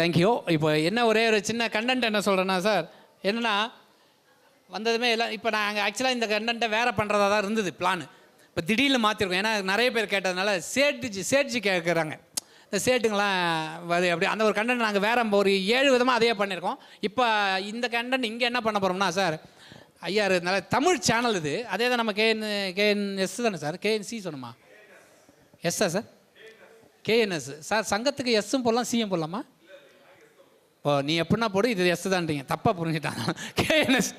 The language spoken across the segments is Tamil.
தேங்க்யூ இப்போ என்ன ஒரே ஒரு சின்ன கண்டென்ட் என்ன சொல்கிறேன்னா சார் என்னன்னா வந்ததுமே எல்லாம் இப்போ நாங்கள் ஆக்சுவலாக இந்த கண்டென்ட்டை வேறு பண்ணுறதா தான் இருந்தது பிளான் இப்போ திடீர்னு மாற்றிருக்கோம் ஏன்னா நிறைய பேர் கேட்டதுனால சேட்டுச்சு சேட்ஜி கேட்குறாங்க இந்த சேட்டுங்களாம் வருது அப்படி அந்த ஒரு கண்டென்ட் நாங்கள் வேறு ஒரு ஏழு விதமாக அதையே பண்ணியிருக்கோம் இப்போ இந்த கண்டென்ட் இங்கே என்ன பண்ண போகிறோம்னா சார் ஐயா இருந்தால தமிழ் சேனல் இது. அதே தான் நம்ம கேஎன் கேஎன் எஸ் தானே சார் கேஎன்சி சொன்னோமா? எஸ்ஸா சார் கேஎன்எஸ் சார் சங்கத்துக்கு எஸ்ஸும் போடலாம் சிஎம் போடலாமா? ஓ நீ எப்படின்னா போடு இது எஸ் தான்றீங்க தப்பாக புரிஞ்சுட்டாங்க கேஎன்எஸ்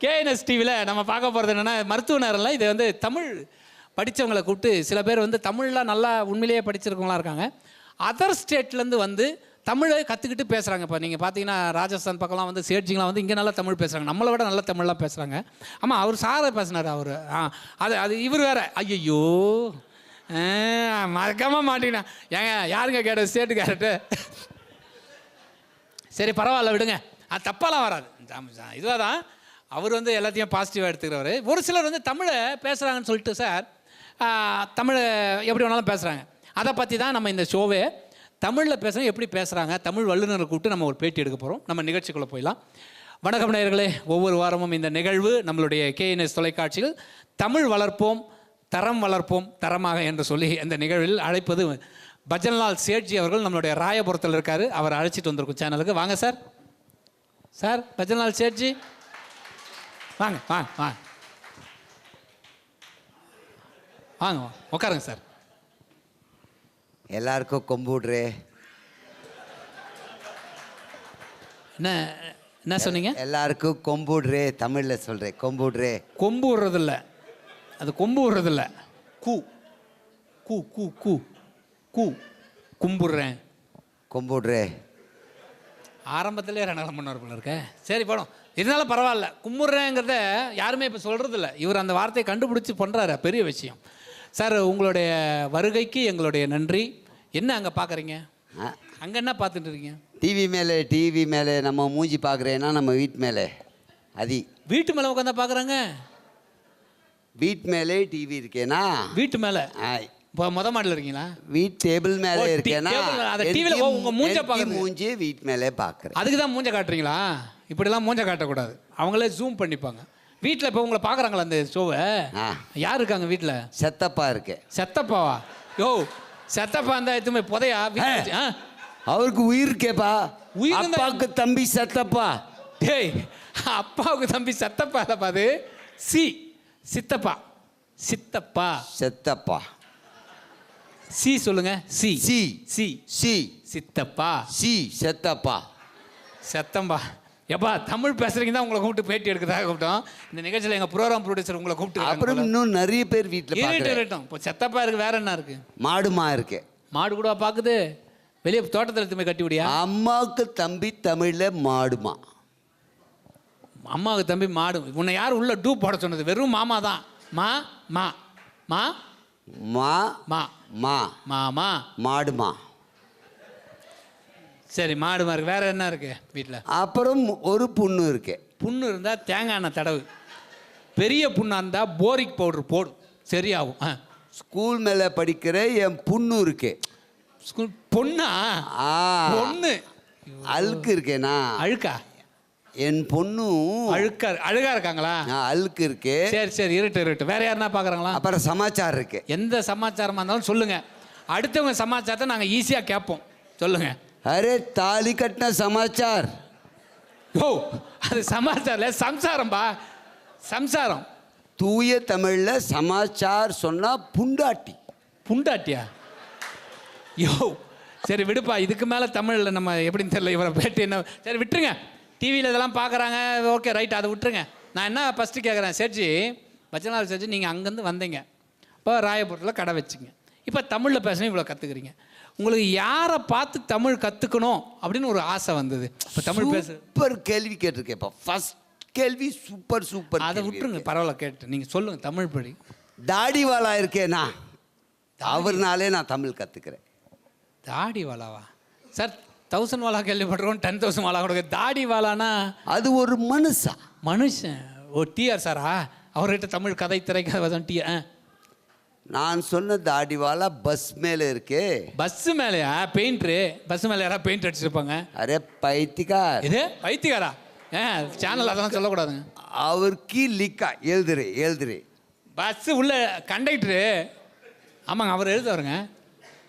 கேஎன்எஸ் டிவியில் நம்ம பார்க்க போகிறது என்னென்னா மருத்துவ இது வந்து தமிழ் படித்தவங்களை கூப்பிட்டு சில பேர் வந்து தமிழ்லாம் நல்லா உண்மையிலேயே படிச்சிருக்கவங்களாம் இருக்காங்க. அதர் ஸ்டேட்லேருந்து வந்து தமிழை கற்றுக்கிட்டு பேசுகிறாங்க இப்போ நீங்கள் பார்த்தீங்கன்னா ராஜஸ்தான் பக்கம்லாம் வந்து சேட்ஜிங்கெலாம் வந்து இங்கே நல்லா தமிழ் பேசுகிறாங்க நம்மளை விட நல்ல தமிழ்லாம் பேசுகிறாங்க ஆமாம் அவர் சாரை பேசினார் அவர். ஆ அது அது இவர் வேற. ஐயோ மறக்காமல் மாட்டீங்கன்னா ஏங்க யாருங்க கேட்ட ஸ்டேட்டு கேரட்டு சரி பரவாயில்ல விடுங்க. அது தப்பாலாம் வராது. இதுவாக தான் அவர் வந்து எல்லாத்தையும் பாசிட்டிவாக எடுத்துக்கிறவர். ஒரு சிலர் வந்து தமிழை பேசுகிறாங்கன்னு சொல்லிட்டு சார் தமிழை எப்படி வேணாலும் பேசுகிறாங்க அதை பற்றி தான் நம்ம இந்த ஷோவே தமிழில் பேசுகிறோம் எப்படி பேசுகிறாங்க தமிழ் வல்லுநரை கூப்பிட்டு நம்ம ஒரு பேட்டி எடுக்க போகிறோம் நம்ம நிகழ்ச்சிக்குள்ளே போயிடலாம். வணக்கம் நேயர்களே ஒவ்வொரு வாரமும் இந்த நிகழ்வு நம்மளுடைய கேஎன்எஸ் தொலைக்காட்சியில் தமிழ் வளர்ப்போம் தரம் வளர்ப்போம் தரமாக என்று சொல்லி இந்த நிகழ்வில் அழைப்பது பஜன்லால் சேட்ஜி அவர்கள் நம்மளுடைய ராயபுரத்தில் இருக்கார். அவர் அழைச்சிட்டு வந்திருக்கும் சேனலுக்கு. வாங்க சார். சார் பஜன்லால் சேட்ஜி. வாங்க வாங்க வாங்க வாங்க. உட்காருங்க சார். எல்லாருக்கும் கொம்புடுறே என்ன என்ன சொன்னீங்க? எல்லாருக்கும் கொம்புடுறே தமிழில் சொல்கிறேன் கொம்புடுறே கொம்பு விடுறதில்ல. அது கொம்பு விடுறதில்ல. கூ. கூ கூ கூ. கூ கும்பிடுறேன். கொம்புடுறே. ஆரம்பத்திலே ரணகம் பண்ணவர் போல இருக்க? சரி படம் இருந்தாலும் பரவாயில்ல. கும்பிட்றேங்கிறத யாருமே இப்போ சொல்கிறதில்ல இவர் அந்த வார்த்தையை கண்டுபிடிச்சி பண்ணுறாரு பெரிய விஷயம். சார் உங்களுடைய வருகைக்கு எங்களுடைய நன்றி. என்ன அங்கே பார்க்குறீங்க அங்கே என்ன பார்த்துட்டு இருக்கீங்க? டிவி மேலே டிவி மேலே நம்ம மூஞ்சி பார்க்குறேன்னா நம்ம வீட்டு மேலே. அதி. வீட்டு மேலே உட்காந்தா பார்க்குறாங்க வீட்டு மேலே டிவி இருக்கேனா? வீட்டு மேலே. ஆ, இப்போ முத மாடல் இருக்கீங்களா? வீட் டேபிள் மேலே ஓ, டி- இருக்கேனா table மேல, அதை என் TV ல டி- உங்க மூஞ்ச பார்க்கறது. மூஞ்சி வீட்டு மேலே பார்க்குறேன் அதுக்கு தான் மூஞ்ச காட்டுறீங்களா? இப்படிலாம் மூஞ்ச காட்டக்கூடாது. அவங்களே ஜூம் பண்ணிப்பாங்க. வீட்டில் இப்போ உங்களை பார்க்குறாங்களா அந்த ஷோவை யார் இருக்காங்க வீட்டில் செத்தப்பா இருக்கேன் செத்தப்பாவா? யோ செத்தப்பா இருந்தா எதுவுமே புதையா? அவருக்கு உயிர் இருக்கேப்பா. உயிர் அப்பாவுக்கு தம்பி செத்தப்பா. டேய் அப்பாவுக்கு தம்பி செத்தப்பா இல்லப்பா அது? சி சித்தப்பா. சித்தப்பா. செத்தப்பா. சி சொல்லுங்க. சி. சி. சி. சி. சித்தப்பா. சி செத்தப்பா. செத்தம்பா. எப்பா தமிழ் பேசுறீங்க தான் உங்களை கூப்பிட்டு பேட்டி எடுக்கிறதாக கூப்பிட்டோம். இந்த நிகழ்ச்சியில் எங்கள் ப்ரோக்ராம் ப்ரொடியூசர் உங்களை கூப்பிட்டு அப்புறம் இன்னும் நிறைய பேர் வீட்டில் இருக்கட்டும் இப்போ செத்தப்பா இருக்கு வேற என்ன இருக்கு? மாடுமா இருக்கேன் மாடு கூட பார்க்குது வெளியே தோட்டத்தில் எடுத்து கட்டி விடியா அம்மாவுக்கு தம்பி தமிழில் மாடுமா அம்மாவுக்கு தம்பி மாடு உன்னை யார் உள்ள டூ போட சொன்னது? வெறும் மாமா தான். மா மா. மா? மா மா. மா. மாமா மாடுமா சரி மாடு இருக்கு. வேற என்ன இருக்கு வீட்டில் அப்புறம் ஒரு பொண்ணு இருக்கு. புண்ணு இருந்தால் தேங்காய் எண்ணெய் தடவு. பெரிய புண்ணாக இருந்தால் போரிக் பவுடர் போடு. சரியாகும். ஆ. ஸ்கூல் மேலே படிக்கிற என் பொண்ணு இருக்கு. ஸ்கூல் பொண்ணா? பொண்ணு. அழுக்கு இருக்கேனா? அழுக்கா? என் பொண்ணும் அழுக்கா அழுகா இருக்காங்களா? அழுக்கு இருக்கு. சரி சரி இருட்டு இருட்டு. வேற யாருன்னா பார்க்குறாங்களா அப்புறம் சமாச்சாரம் இருக்கு. எந்த சமாச்சாரமாக இருந்தாலும் சொல்லுங்க. அடுத்தவங்க சமாச்சாரத்தை நாங்கள் ஈஸியாக கேட்போம் சொல்லுங்க. அரே தாலி கட்டின சமாச்சார். ஓ அது சமாச்சாரம் இல்லை சம்சாரம்பா சம்சாரம். தூய தமிழில் சமாச்சார் சொன்னா புண்டாட்டி. புண்டாட்டியா? யோ சரி விடுப்பா. இதுக்கு மேலே தமிழில் நம்ம எப்படின்னு தெரியல இவரை பேட்டி என்ன? சரி விட்டுருங்க. டிவியில் இதெல்லாம் பார்க்குறாங்க ஓகே ரைட் அதை விட்டுருங்க. நான் என்ன ஃபஸ்ட்டு கேட்குறேன் சேட்ஜி பச்சனால் சேட்ஜி நீங்கள் அங்கேருந்து வந்தீங்க. இப்போ ராயபுரத்தில் கடை வச்சுங்க. இப்போ தமிழில் பேசணும் இவ்வளோ கற்றுக்குறீங்க உங்களுக்கு யாரை பார்த்து தமிழ் கற்றுக்கணும் அப்படின்னு ஒரு ஆசை வந்தது. இப்போ தமிழ் பேசு. சூப்பர் கேள்வி கேட்டிருக்கேப்பா ஃபர்ஸ்ட் கேள்வி சூப்பர் சூப்பர் அதை விட்டுருங்க பரவாயில்ல கேட்டு நீங்கள் சொல்லுங்கள் தமிழ் படி. தாடிவாலா இருக்கேனா? அவர்னாலே நான் தமிழ் கற்றுக்கிறேன் தாடி வாலாவா சார் தௌசண்ட் வாலா கேள்விப்பட்டிருக்கோம் டென் தௌசண்ட் வாலா கொடுக்க. தாடி வாலானா அது ஒரு மனுஷா. மனுஷன். ஓ டிஆர் சாரா அவர்கிட்ட தமிழ் கதை திரைக்கதை டி ஆ? நான் சொன்ன தாடிவாலா பஸ் மேலே இருக்கே. பஸ் மேலேயா? பெயிண்ட்ரு பஸ் மேலே யாராவது பெயிண்ட் அடிச்சிருப்பாங்க? அரே பைத்திகார் இது? வைத்தியகாரா ஏன் சேனல் அதெல்லாம் சொல்லக்கூடாதுங்க. அவருக்கு லிக்கா எழுதுறே எழுதுறே. பஸ் உள்ள கண்டக்டரு ஆமாங்க அவர் எழுதுவாருங்க.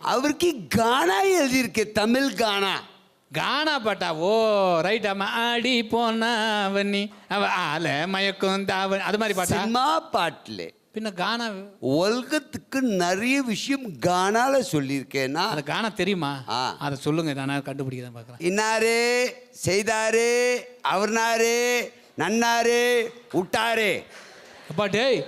அவருக்கு கானா எழுதியிருக்கு தமிழ் கானா. கானா பாட்டா? ஓ ரைட் ஆமா. ஆடி போனா வன்னி. அவ ஆல மயக்கம் தாவ அது மாதிரி பாட்டா? சினிமா பாட்டில். பின்ன கானா உலகத்துக்கு நிறைய விஷயம் கானால சொல்லியிருக்கேன்னா அது கானா தெரியுமா. அதை சொல்லுங்க நான் கண்டுபிடிக்க தான் பார்க்குறேன் இன்னாரே செய்தாரே அவர்னாரே நன்னாரே விட்டாரே அப்பா டேய்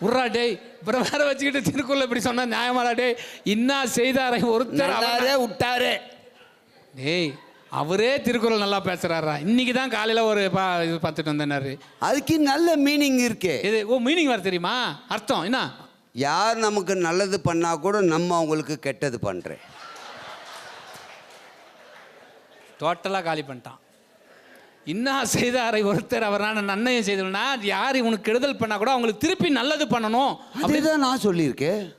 உர்ரா டேய். அப்புறம் வேற வச்சுக்கிட்டு திருக்குறள் இப்படி சொன்னா நியாயமாடா இன்னா செய்தாரை ஒருத்தர் அவர் விட்டாரே. டேய் அவரே திருக்குறள் நல்லா பேசுறாரா. இன்னைக்கு தான் காலையில ஒரு பா இது பார்த்துட்டு வந்தேனாரு அதுக்கு நல்ல மீனிங் இருக்கு. இது ஓ மீனிங் வேறு தெரியுமா? அர்த்தம் என்ன? யார் நமக்கு நல்லது பண்ணா கூட நம்ம அவங்களுக்கு கெட்டது பண்றேன். டோட்டலாக காலி பண்ணிட்டான். இன்னா செய்தாரை ஒருத்தர் அவரான நன்மையும் செய்தோம்னா யார் இவனுக்கு கெடுதல் பண்ணா கூட அவங்களுக்கு திருப்பி நல்லது பண்ணணும். அதே தான் நான் சொல்லியிருக்கேன்.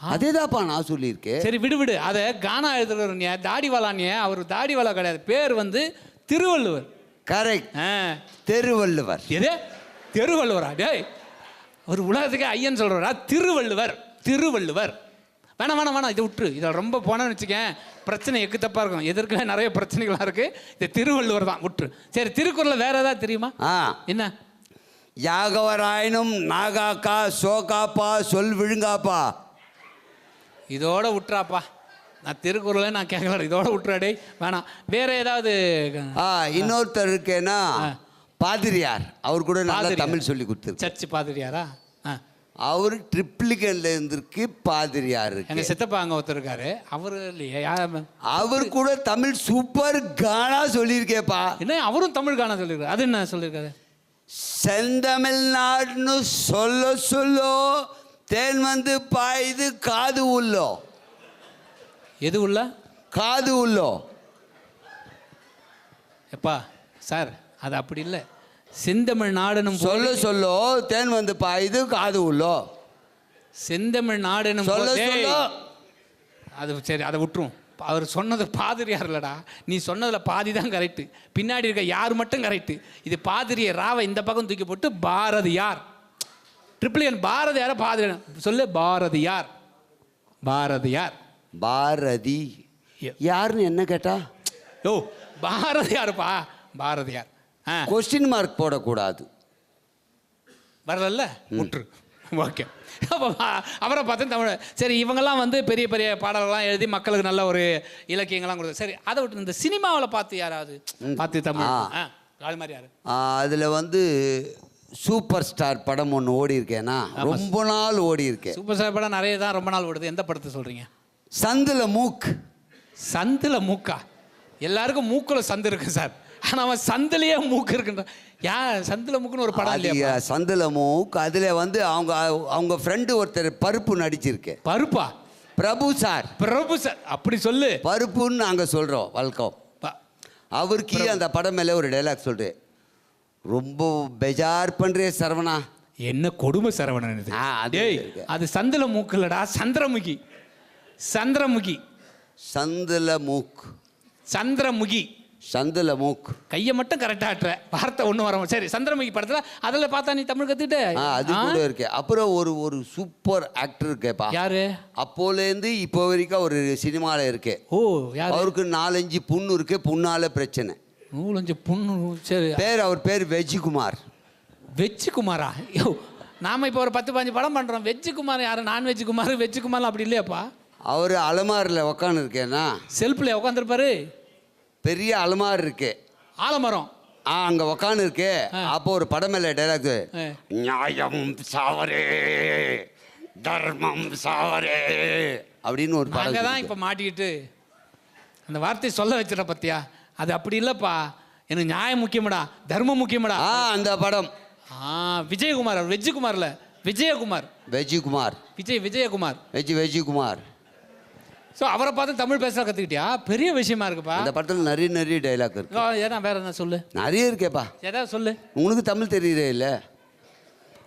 அதே தான்ப்பா நான் சொல்லியிருக்கேன். சரி விடு விடு. அதை கானா எழுதுறவங்க தாடிவாலானிய அவர் தாடிவாலா கிடையாது. பேர் வந்து திருவள்ளுவர். கரெக்ட் திருவள்ளுவர். எது? திருவள்ளுவரா? டேய் ஒரு உலகத்துக்கு ஐயன் சொல்கிறவரா திருவள்ளுவர். திருவள்ளுவர். வேணாம் வேணாம் வேணாம் இதை விட்டுரு. இதை ரொம்ப போனேன்னு வச்சுக்கேன் பிரச்சனை எக்கு தப்பாக இருக்கும். எதிர்க்கவே நிறைய பிரச்சனைகளாக இருக்குது இது திருவள்ளுவர் தான் விட்டுரு. சரி திருக்குறளில் வேற ஏதாவது தெரியுமா? ஆ. என்ன? யாகவராயினும் நாகாக்கா சோகாப்பா சொல் விழுங்காப்பா. இதோட விட்டுறாப்பா. நான் திருக்குறளே நான் கேட்கல. இதோட விட்டுறா டேய். வேணாம். வேற ஏதாவது ஆ. இன்னொருத்தர் இருக்கேன்னா பாதிரியார். அவர் கூட நல்லா. தமிழ் சொல்லி கொடுத்துருக்கு சர்ச்சு பாதிரியாரா? அவர் ட்ரிப்ளிகன்ல இருந்திருக்கு பாதிரியார் இருக்கு. சித்தப்பா அங்கே ஒருத்தர் இருக்காரு. அவர் இல்லையா அவர்? கூட தமிழ் சூப்பர் கானா சொல்லியிருக்கேப்பா. என்ன அவரும் தமிழ் காண சொல்லியிருக்காரு. அது என்ன சொல்லியிருக்காரு? செந்தமிழ்நாடுன்னு சொல்ல சொல்லோ தேன் வந்து பாயுது காது உள்ளோ. எது உள்ள? காது உள்ளோ. எப்பா சார் அது அப்படி இல்லை. செந்தமிழ் நாடனும் சொல்ல சொல்லோ. தேன் வந்து பாயுது காது உள்ளோ. செந்தமிழ் நாடனும் சொல்ல சொல்லோ. அது சரி அதை விட்டுரும். அவர் சொன்னது பாதிரியார் இல்லடா. நீ சொன்னதில் பாதி தான் கரெக்டு பின்னாடி இருக்க யார் மட்டும் கரெக்டு இது பாதிரியை ராவை இந்த பக்கம் தூக்கி போட்டு பாரதியார். ட்ரிபிளியன் பாரதியார பாதிரியார் சொல்லு பாரதியார். பாரதியார். பாரதி. யாருன்னு என்ன கேட்டா? ஓ பாரதியார்ப்பா. பாரதியார். கொஸ்டின் மார்க் போடக்கூடாது. வரல முற்று ஓகே. அவரை பார்த்து தமிழ் சரி இவங்கெல்லாம் வந்து பெரிய பெரிய பாடல்கள்லாம் எழுதி மக்களுக்கு நல்ல ஒரு இலக்கியங்கள்லாம் கொடுத்து சரி அதை விட்டு இந்த சினிமாவில் பார்த்து யாராவது? பார்த்து தமிழ். அது மாதிரி யாரு? அதில் வந்து சூப்பர் ஸ்டார் படம் ஒன்று ஓடி இருக்கேனா ரொம்ப நாள் ஓடி இருக்கேன் சூப்பர் ஸ்டார் படம் நிறைய தான் ரொம்ப நாள் ஓடுது. எந்த படத்தை சொல்கிறீங்க சந்தில் மூக். சந்தில் மூக்கா? எல்லாருக்கும் மூக்கில் சந்து இருக்கு சார். ஆனால் அவன் சந்திலேயே மூக்கு இருக்குன்ற யா சந்தில் மூக்குன்னு ஒரு படம் இல்லையா சந்தில் மூக் அதில் வந்து அவங்க அவங்க ஃப்ரெண்டு ஒருத்தர் பருப்பு நடிச்சிருக்கேன் பருப்பா? பிரபு சார் பிரபு சார் அப்படி சொல்லு. பருப்புன்னு நாங்கள் சொல்கிறோம் வழக்கம் அவருக்கு அந்த படம் மேலே ஒரு டைலாக் சொல்கிறேன் ரொம்ப பெஜார் பண்ணுறே சரவணா. என்ன கொடுமை சரவணன் இது. டேய். அது சந்தில மூக்கு இல்லடா சந்திரமுகி. சந்திரமுகி. சந்தில் மூக் சந்திரமுகி. சந்தில் மூக். கையை மட்டும் கரெக்டாக ஆட்டுற. வார்த்தை ஒன்றும் வர சரி சந்திரமுகி படத்தில் அதில் பார்த்தா நீ தமிழ் கற்றுட்டு ஆ அது கூட இருக்கே. அப்புறம் ஒரு ஒரு சூப்பர் ஆக்டர் இருக்கேப்பா. யாரு? அப்போலேருந்து இப்போ வரைக்கும் ஒரு சினிமாவில் இருக்கே. ஓ யார்? அவருக்கு நாலஞ்சு புண்ணு இருக்கு புண்ணால பிரச்சனை. நூலஞ்சு புண்ணு சரி. பேர் அவர் பேர் வெஜிகுமார் வெஜ்ஜு குமாரா யோ நாம இப்போ ஒரு பத்து பாஞ்சு படம் பண்ணுறோம் வெஜ்ஜு குமார் யாரு? நான்வெஜ் குமார் வெஜ்ஜு குமார் அப்படி இல்லையாப்பா? அவர் அலமாரில் உக்காந்து இருக்கேன்னா செல்ஃபில் உட்காந்துருப்பாரு பெரிய அலமாரி இருக்கு. ஆலமரம். ஆ அங்கே உக்காந்து இருக்கு. அப்போ ஒரு படம் மேலே டைலாக். நியாயம் சாவரே தர்மம் சாவரே அப்படின்னு ஒரு அங்கே தான் படம் இப்போ மாட்டிக்கிட்டு அந்த வார்த்தையை சொல்ல வச்சிட பத்தியா? அது அப்படி இல்லைப்பா. எனக்கு நியாயம் முக்கியமடா தர்மம் முக்கியமடா. ஆ அந்த படம். ஆ விஜயகுமார் அவர் வெஜ்ஜு குமார்ல விஜயகுமார். வெஜிகுமார் விஜய் விஜயகுமார். வெஜி வெஜிகுமார் ஸோ அவரை பார்த்து தமிழ் பேச கற்றுக்கிட்டியா பெரிய விஷயமா இருக்குப்பா. அந்த படத்தில் நிறைய நிறைய டைலாக் இருக்கு. ஏன்னா வேற என்ன சொல்லு? நிறைய இருக்கேப்பா. ஏதாவது சொல்லு. உனக்கு தமிழ் தெரியுதே இல்லை?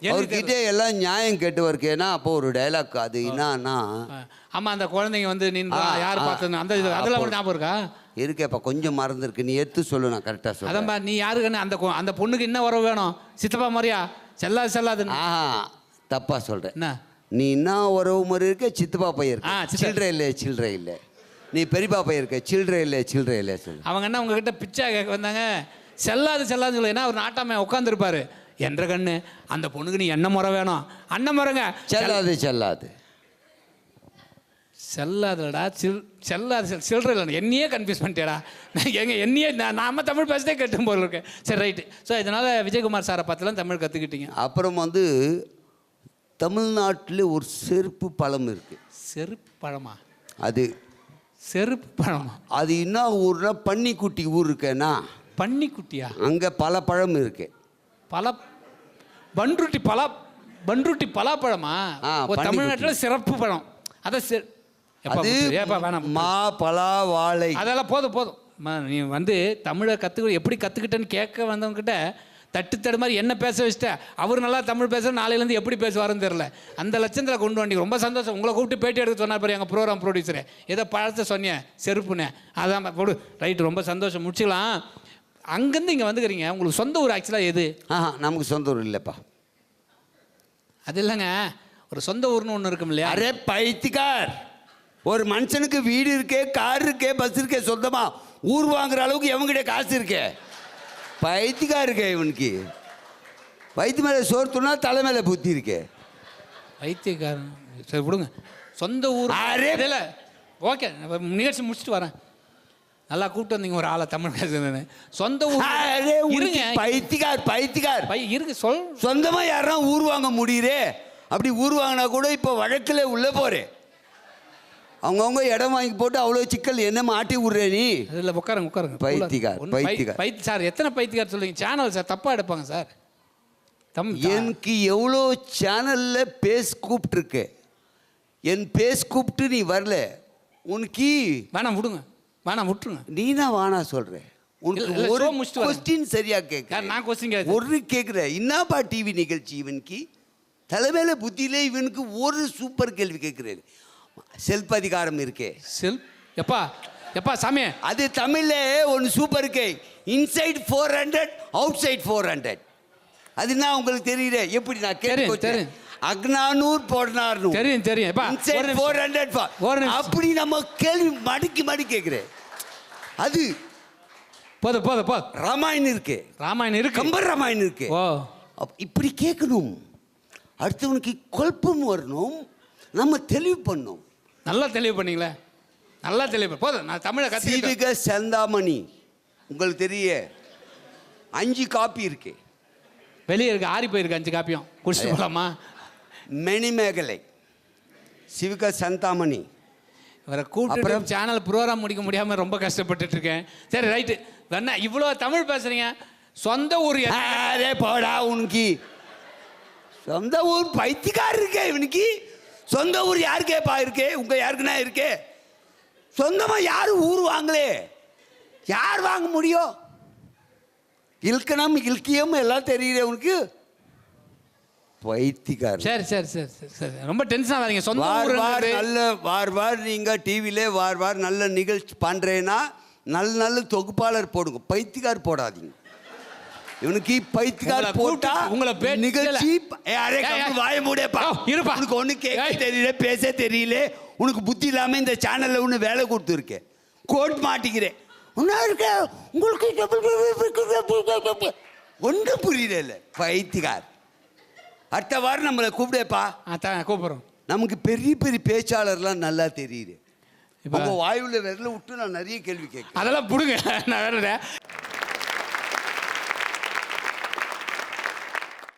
அவர்கிட்ட எல்லாம் நியாயம் கேட்டு ஏன்னா அப்போ ஒரு டைலாக் அது. என்னன்னா ஆ, ஆமா அந்த குழந்தைங்க வந்து நின்றா யார் ஆ. பார்த்தது அந்த அதெல்லாம் கூட ஞாபகம் இருக்கா? இருக்கேப்பா கொஞ்சம் மறந்துருக்கு நீ எடுத்து சொல்லு நான் கரெக்டாக சொல்றேன். அதான்பா நீ யாருக்குன்னு அந்த அந்த பொண்ணுக்கு என்ன உறவு வேணும்? சித்தப்பா மாதிரியா? செல்லாது செல்லாதுன்னு. ஆஹா தப்பா சொல்கிறேன் என்ன? நீ என்ன உறவு மாதிரி இருக்க சித்தப்பா பையன் ஆ, இருக்க சித்த- சில்லறை இல்லை சில்லறை இல்லை நீ பெரியப்பா பையன் இருக்க சில்லறை இல்லை சில்லறை இல்லை சொல்லு. அவங்க என்ன உங்ககிட்ட பிச்சை கேட்க வந்தாங்க? செல்லாது செல்லாது சொல்லு. ஏன்னா அவர் நாட்டாம உட்காந்துருப்பாரு என்ற கண்ணு. அந்த பொண்ணுக்கு நீ என்ன முறை வேணும்? அண்ணன் முறைங்க. செல்லாது செல்லாது. செல்லாதுலடா சில் செல்லாது செல் சில்லற இல்லை என்னையே கன்ஃபியூஸ் பண்ணிட்டேடா நான் எங்க என்னையே நான் நாம தமிழ் பேசதே கேட்டும் போல இருக்கேன் சரி ரைட்டு ஸோ இதனால் விஜயகுமார் சாரை பார்த்துலாம் தமிழ் கற்றுக்கிட்டீங்க அப்புறம் வந்து தமிழ்நாட்டில் ஒரு செருப்பு பழம் இருக்கு. செருப்பு பழமா? அது செருப்பு பழமா? அது என்ன ஊர்னா பன்னிக்குட்டி ஊர் இருக்கேன்னா பன்னிக்குட்டியா? அங்கே பல பழம் இருக்கு. பல பன்ருட்டி பலா பன்ருட்டி பலாப்பழமா. தமிழ்நாட்டில் சிறப்பு பழம். அது. மா பலா வாழை. அதெல்லாம் போதும் போதும். நீ வந்து தமிழை கற்றுக்க எப்படி கற்றுக்கிட்டேன்னு கேட்க வந்தவங்ககிட்ட தட்டு தடு மாதிரி என்ன பேச வச்சுட்ட அவர் நல்லா தமிழ் பேசுற நாளையிலேருந்து எப்படி பேசுவாருன்னு தெரில அந்த லட்சத்தில் கொண்டு வந்தீங்க ரொம்ப சந்தோஷம். உங்களை கூப்பிட்டு பேட்டி எடுக்க சொன்னார் பாரு எங்கள் ப்ரோக்ராம் ப்ரொடியூசரு ஏதோ பழத்தை சொன்னேன் செருப்புன்னு. அதான் போடு. ரைட்டு ரொம்ப சந்தோஷம். முடிச்சுக்கலாம். அங்கேருந்து இங்கே வந்துக்கிறீங்க. உங்களுக்கு சொந்த ஊர் ஆக்சுவலாக எது? ஆஹா நமக்கு சொந்த ஊர் இல்லைப்பா. அது இல்லைங்க. ஒரு சொந்த ஊர்னு ஒன்று இருக்கும் இல்லையா? அரே பைத்தியக்கார். ஒரு மனுஷனுக்கு வீடு இருக்கே கார் இருக்கே பஸ் இருக்கே சொந்தமா? ஊர் வாங்குற அளவுக்கு எவங்கிட்ட காசு இருக்கே? பைத்தியக்கார் இருக்கே இவனுக்கு. வயிற்று மேலே சோர்த்துனா தலை மேலே புத்தி இருக்கே. வைத்தியக்காரன் சரி விடுங்க. சொந்த ஊர்! இல்லை ஓகே நிகழ்ச்சி முடிச்சுட்டு வரேன். நல்லா கூப்பிட்டு வந்தீங்க ஒரு ஆளை தமிழ் பேசுறதுன்னு சொந்த ஊர் இருங்க உனக்கு பைத்தியக்கார் பைத்தியக்கார். பை இருங்க சொல். சொந்தமா யாரா ஊர் வாங்க முடியுறே அப்படி ஊர் வாங்கினா கூட இப்போ வழக்கில் உள்ள போறே அவங்கவுங்க இடம் வாங்கி போட்டு அவ்வளோ சிக்கல் என்ன மாட்டி விட்றே நீ? அதில் உட்காருங்க உட்காருங்க. பைத்தியக்கார், பைத்தியக்கார். பைத்தி சார் எத்தனை பைத்தியக்கார் சொல்லுங்க சேனல் சார் தப்பாக எடுப்பாங்க சார். தம் எனக்கு எவ்வளோ சேனலில் பேஸ் கூப்பிட்டுருக்கு. என் பேஸ் கூப்பிட்டு நீ வரல. உனக்கு வேணாம் விடுங்க. வேணாம் விட்டுருங்க. நீ தான் வானா சொல்ற. இல்ல, உனக்கு ஒரு. கொஸ்டின் சரியா யார் கேட்க நான் கொஸ்டின் ஒரு கேட்குற என்னப்பா டிவி நிகழ்ச்சி இவனுக்கு தலைமையில புத்தியில இவனுக்கு ஒரு சூப்பர் கேள்வி கேட்குறாரு செல்ஃப் அதிகாரம் இருக்கே. செல் எப்பா எப்பா சாமி அது தமிழ்ல ஒன்று சூப்பர் இருக்கே. Inside four hundred outside four hundred அதுனா உங்களுக்கு தெரியல எப்படி நான் கேட்டு. அக்னானூர் போடனார்னு. தெரியும் தெரியும். இன்சைட். Four hundred. அப்படி நம்ம கேள்வி மடக்கி மடக்கி கேட்குறேன். அது போதும் போதும் போதும். ராமாயணம் இருக்கு. ராமாயணம் இருக்கு. கம்பர் ராமாயணம் இருக்கு. ஓ. இப்படி கேட்கணும். அடுத்தவனுக்கு குழப்பம் வரணும். நம்ம தெளிவு பண்ணணும். நல்லா தெளிவு பண்ணீங்களே. நல்லா தெளிவு போதும் நான் தமிழை கற்றுக்கிட்டேன் சீவிக செந்தாமணி. உங்களுக்கு தெரிய அஞ்சு காப்பி இருக்கு. வெளியே இருக்கு ஆறி போயிருக்கு அஞ்சு காப்பியும். குடிச்சிட்டு போகலாமா மணிமேகலை சிவிக சந்தாமணி. இவரை கூப்பிட்டு அப்புறம்? சேனல் ப்ரோக்ராம் முடிக்க முடியாம ரொம்ப கஷ்டப்பட்டுட்டு இருக்கேன். சரி ரைட்டு வேணா இவ்வளோ தமிழ் பேசுறீங்க. சொந்த ஊர் எது? அரே போடா உனக்கு. சொந்த ஊர் பைத்தியக்கார் இருக்கே இவனுக்கு. சொந்த ஊர் யாருக்கேப்பா இருக்கே? உங்க யாருக்குன்னா இருக்கே? சொந்தமா யாரும் ஊர் வாங்கலே? யார் வாங்க முடியும் இல்கணம் இல்கியம் எல்லாம் தெரியுது உனக்கு? பைத்தியக்கார் சரி சரி சரி சரி சரி. ரொம்ப டென்ஷன் ஆகாதீங்க. சொந்த வார் வார் நல்ல வார் வார் நீங்க டிவிலே வார் வார் நல்ல நிகழ்ச்சி பண்றேன்னா நல்ல நல்ல தொகுப்பாளர் போடுங்க. பைத்தியக்கார் போடாதீங்க. இவனுக்கு பைத்தியக்கார் போட்டா உங்களை பே- நிகழ்ச்சி அரே. வாய மூடேப்பா இருப்பா. உனக்கு ஒண்ணு கேட்க. தெரியல பேச தெரியல. உனக்கு புத்தி இல்லாம இந்த சேனல்ல ஒண்ணு வேலை கொடுத்துருக்கேன் கோட் மாட்டிக்கிறேன். ஒன்னா இருக்க உங்களுக்கு ஒன்றும் புரியல இல்ல பைத்தியக்கார். அடுத்த வாரம் நம்மளை கூப்பிடேப்பா த கூப்பிட்றோம். நமக்கு பெரிய பெரிய பேச்சாளர்லாம் நல்லா தெரியுது. இப்ப- வாயுல விரல விட்டு நான் நிறைய கேள்வி கேட்கிறேன். அதெல்லாம் பிடுங்க நான் வேற